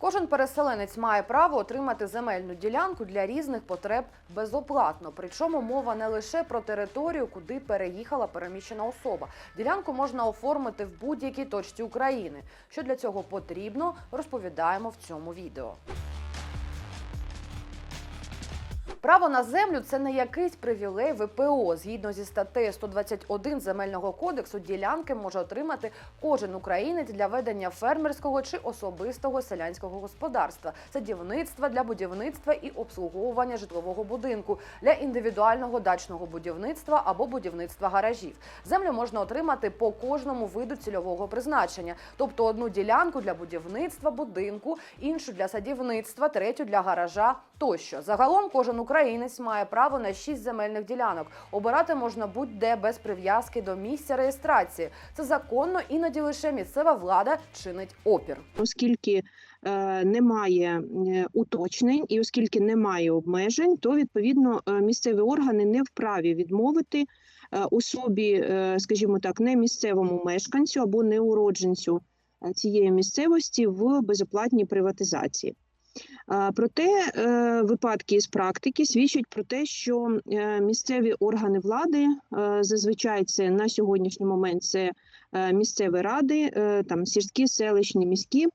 Кожен переселенець має право отримати земельну ділянку для різних потреб безоплатно. Причому мова не лише про територію, куди переїхала переміщена особа. Ділянку можна оформити в будь-якій точці України. Що для цього потрібно, розповідаємо в цьому відео. Право на землю це не якийсь привілей ВПО. Згідно зі статтею 121 земельного кодексу, ділянки може отримати кожен українець для ведення фермерського чи особистого селянського господарства, садівництва для будівництва і обслуговування житлового будинку, для індивідуального дачного будівництва або будівництва гаражів. Землю можна отримати по кожному виду цільового призначення, тобто одну ділянку для будівництва будинку, іншу для садівництва, третю для гаража тощо. Загалом кожен українець має право на шість земельних ділянок. Обирати можна будь-де без прив'язки до місця реєстрації. Це законно, іноді лише місцева влада чинить опір. оскільки е, немає е, уточнень і оскільки немає обмежень, то відповідно е, місцеві органи не вправі відмовити е, особі, скажімо так, не місцевому мешканцю або не уродженцю е, цієї місцевості в безоплатній приватизації. Проте е, випадки з практики свідчать про те, що е, місцеві органи влади е, зазвичай це на сьогоднішній момент це місцеві ради, там сільські, селищні, міські,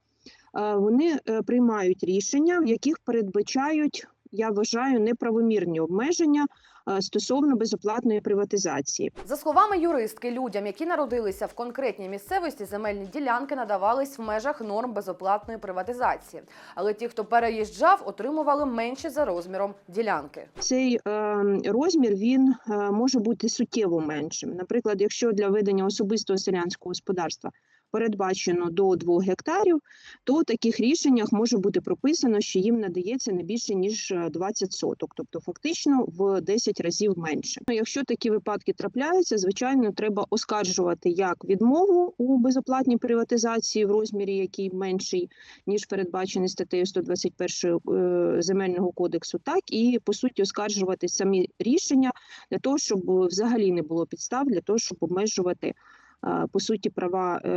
вони приймають рішення, в яких передбачають, я вважаю, неправомірні обмеження е, стосовно безоплатної приватизації. За словами юристки, людям, які народилися в конкретній місцевості, земельні ділянки надавались в межах норм безоплатної приватизації. Але ті, хто переїжджав, отримували менше за розміром ділянки. Цей е, розмір він е, може бути суттєво меншим. Наприклад, якщо для ведення особистого селянського господарства передбачено до 2 гектарів, то в таких рішеннях може бути прописано, що їм надається не більше ніж е, 20 соток, тобто фактично в 10 разів менше. Ну, Якщо такі випадки трапляються, звичайно, треба оскаржувати як відмову у безоплатній приватизації в розмірі, який менший ніж передбачений статтею 121 е, земельного кодексу, так і по суті оскаржувати самі рішення для того, щоб взагалі не було підстав для того, щоб обмежувати е, по суті права е,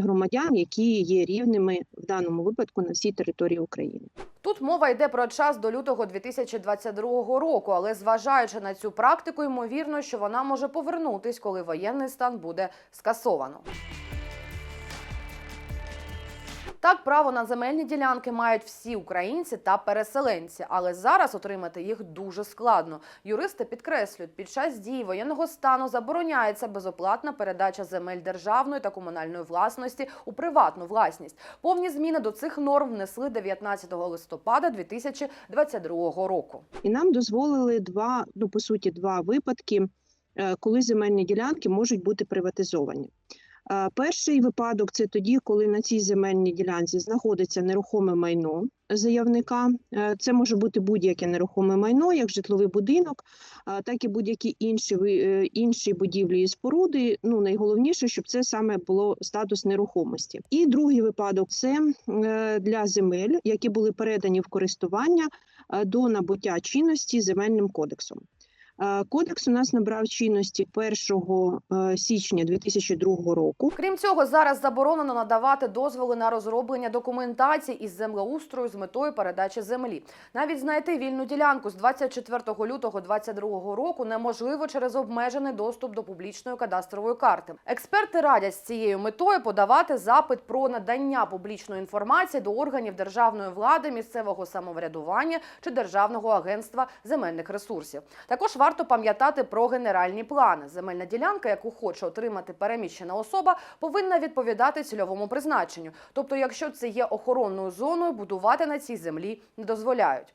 громадян, які є рівними в даному випадку на всій території України. Тут мова йде про час до лютого 2022 року, але зважаючи на цю практику, ймовірно, що вона може повернутись, коли воєнний стан буде скасовано. Так, право на земельні ділянки мають всі українці та переселенці, але зараз отримати їх дуже складно. Юристи підкреслюють, під час дії воєнного стану забороняється безоплатна передача земель державної та комунальної власності у приватну власність. Повні зміни до цих норм внесли 19 листопада 2022 року. І нам дозволили два, ну по суті, два випадки, е, коли земельні ділянки можуть бути приватизовані. Перший випадок це тоді, коли на цій земельній ділянці знаходиться нерухоме майно заявника. Е, Це може бути будь-яке нерухоме майно, як житловий будинок, так і будь-які інші е, інші будівлі і споруди. Ну найголовніше, щоб це саме було статус нерухомості. І другий випадок це е, для земель, які були передані в користування до набуття чинності земельним кодексом. Е, Кодекс у нас набрав чинності 1 е, січня 2002 року. Крім цього, зараз заборонено надавати дозволи на розроблення документації із землеустрою з метою передачі землі. Навіть знайти вільну ділянку з 24 лютого 2022 року неможливо через обмежений доступ до публічної кадастрової карти. Експерти радять з цією метою подавати запит про надання публічної інформації до органів державної влади, місцевого самоврядування чи державного агентства земельних ресурсів. Також варто пам'ятати про генеральні плани. Земельна ділянка, яку хоче отримати переміщена особа, повинна відповідати цільовому призначенню. Тобто, якщо це є охоронною зоною, будувати на цій землі не дозволяють.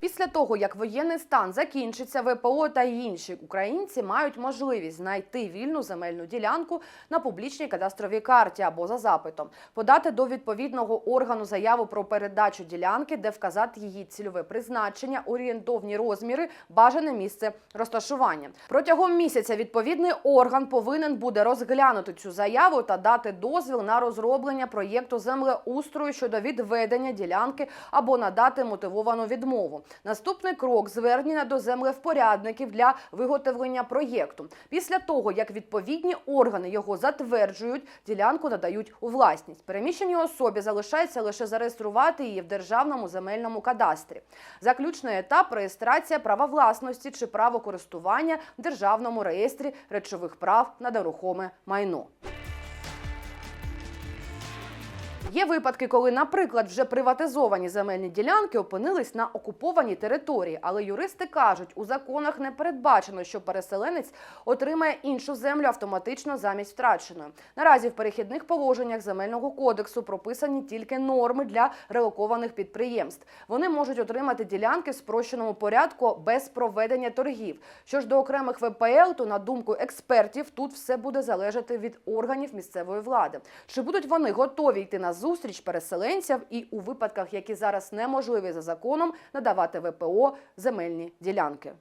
Після того, як воєнний стан закінчиться, ВПО та інші українці мають можливість знайти вільну земельну ділянку на публічній кадастровій карті або за запитом, подати до відповідного органу заяву про передачу ділянки, де вказати її цільове призначення, орієнтовні розміри, бажане місце розташування. Протягом місяця відповідний орган повинен буде розглянути цю заяву та дати дозвіл на розроблення проєкту землеустрою щодо відведення ділянки або надати мотивовану відмову. Наступний крок звернення до землевпорядників для виготовлення проєкту. Після того, як відповідні органи його затверджують, ділянку надають у власність. Переміщеній особі залишається лише зареєструвати її в державному земельному кадастрі. Заключний етап реєстрація права власності чи право користування в державному реєстрі речових прав на нерухоме майно. Є випадки, коли, наприклад, вже приватизовані земельні ділянки опинились на окупованій території, але юристи кажуть, у законах не передбачено, що переселенець отримає іншу землю автоматично замість втраченої. Наразі в перехідних положеннях земельного кодексу прописані тільки норми для релокованих підприємств. Вони можуть отримати ділянки в спрощеному порядку без проведення торгів. Що ж до окремих ВПЛ, то на думку експертів, тут все буде залежати від органів місцевої влади. Чи будуть вони готові йти на зустріч переселенцям і у випадках, які зараз неможливі за законом, надавати ВПО земельні ділянки?